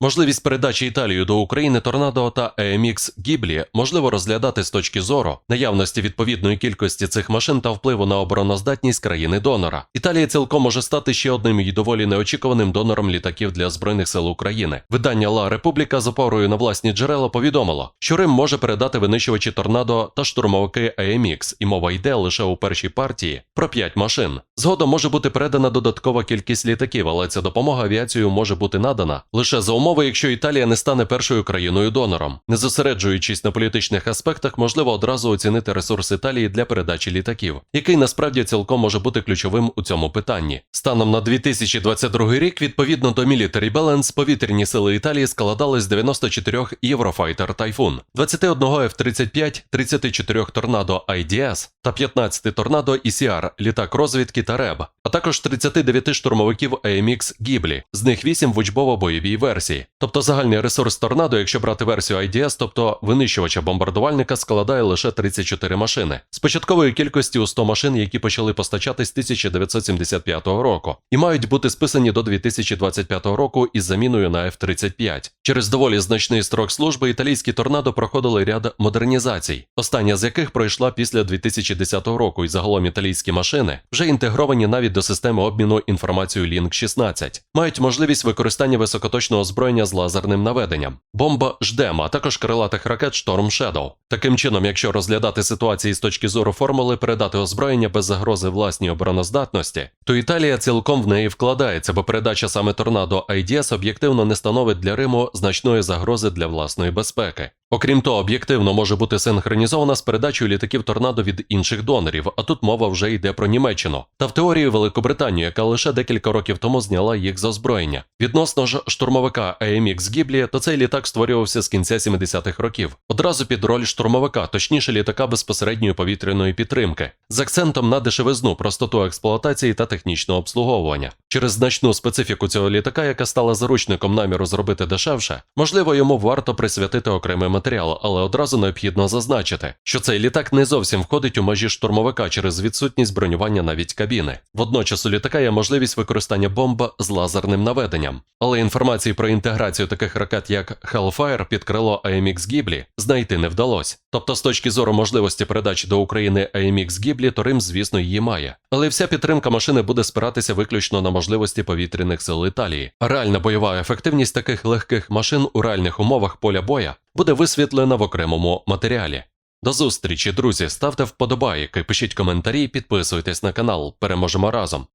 Можливість передачі Італії до України Торнадо та AMX Гіблі можливо розглядати з точки зору наявності відповідної кількості цих машин та впливу на обороноздатність країни донора. Італія цілком може стати ще одним і доволі неочікуваним донором літаків для збройних сил України. Видання Ла Републіка з опорою на власні джерела повідомило, що Рим може передати винищувачі торнадо та штурмовики AMX, і мова йде лише у першій партії про 5 машин. Згодом може бути передана додаткова кількість літаків, але ця допомога авіацією може бути надана лише за умови, якщо Італія не стане першою країною донором. Не зосереджуючись на політичних аспектах, можливо одразу оцінити ресурс Італії для передачі літаків, який насправді цілком може бути ключовим у цьому питанні. Станом на 2022 рік, відповідно до Military Balance, повітряні сили Італії складали з 94 Eurofighter Typhoon, 21 F-35, 34 Торнадо IDS та 15 Торнадо ECR, літак розвідки та РЕБ, а також 39 штурмовиків AMX Гіблі, з них 8 в учбово-бойовій версії. Тобто загальний ресурс Торнадо, якщо брати версію IDS, тобто винищувача бомбардувальника, складає лише 34 машини. З початкової кількості у 100 машин, які почали постачатись з 1975 року, і мають бути списані до 2025 року із заміною на F-35. Через доволі значний строк служби італійські торнадо проходили ряд модернізацій, остання з яких пройшла після 2010 року, і загалом італійські машини вже інтегровані навіть до системи обміну інформацією Link 16, мають можливість використання високоточного озброєння з лазерним наведенням, бомба ждем, а також крилатих ракет Шторм Shadow. Таким чином, якщо розглядати ситуації з точки зору формули передати озброєння без загрози власній обороноздатності, то Італія цілком в неї вкладається, бо передача саме торнадо IDS об'єктивно не становить для Риму значної загрози для власної безпеки. Окрім того, об'єктивно може бути синхронізована з передачею літаків торнадо від інших донорів, а тут мова вже йде про Німеччину, та в теорії Великобританію, яка лише декілька років тому зняла їх з озброєння. Відносно ж штурмовика AMX Гіблі, то цей літак створювався з кінця 70-х років, одразу під роль штурмовика, точніше літака безпосередньої повітряної підтримки, з акцентом на дешевизну, простоту експлуатації та технічного обслуговування. Через значну специфіку цього літака, яка стала заручником наміру зробити дешевше, можливо, йому варто присвятити окремий матеріал, але одразу необхідно зазначити, що цей літак не зовсім входить у межі штурмовика через відсутність бронювання навіть кабіни. Водночас у літака є можливість використання бомба з лазерним наведенням, але інформації про інтеграцію таких ракет, як Hellfire під крило AMX Гіблі, знайти не вдалося. Тобто, з точки зору можливості передачі до України AMX Гіблі, то Рим, звісно, її має. Але вся підтримка машини буде спиратися виключно на можливості повітряних сил Італії. Реальна бойова ефективність таких легких машин у реальних умовах поля боя буде висвітлена в окремому матеріалі. До зустрічі, друзі! Ставте вподобайки, пишіть коментарі, підписуйтесь на канал. Переможемо разом.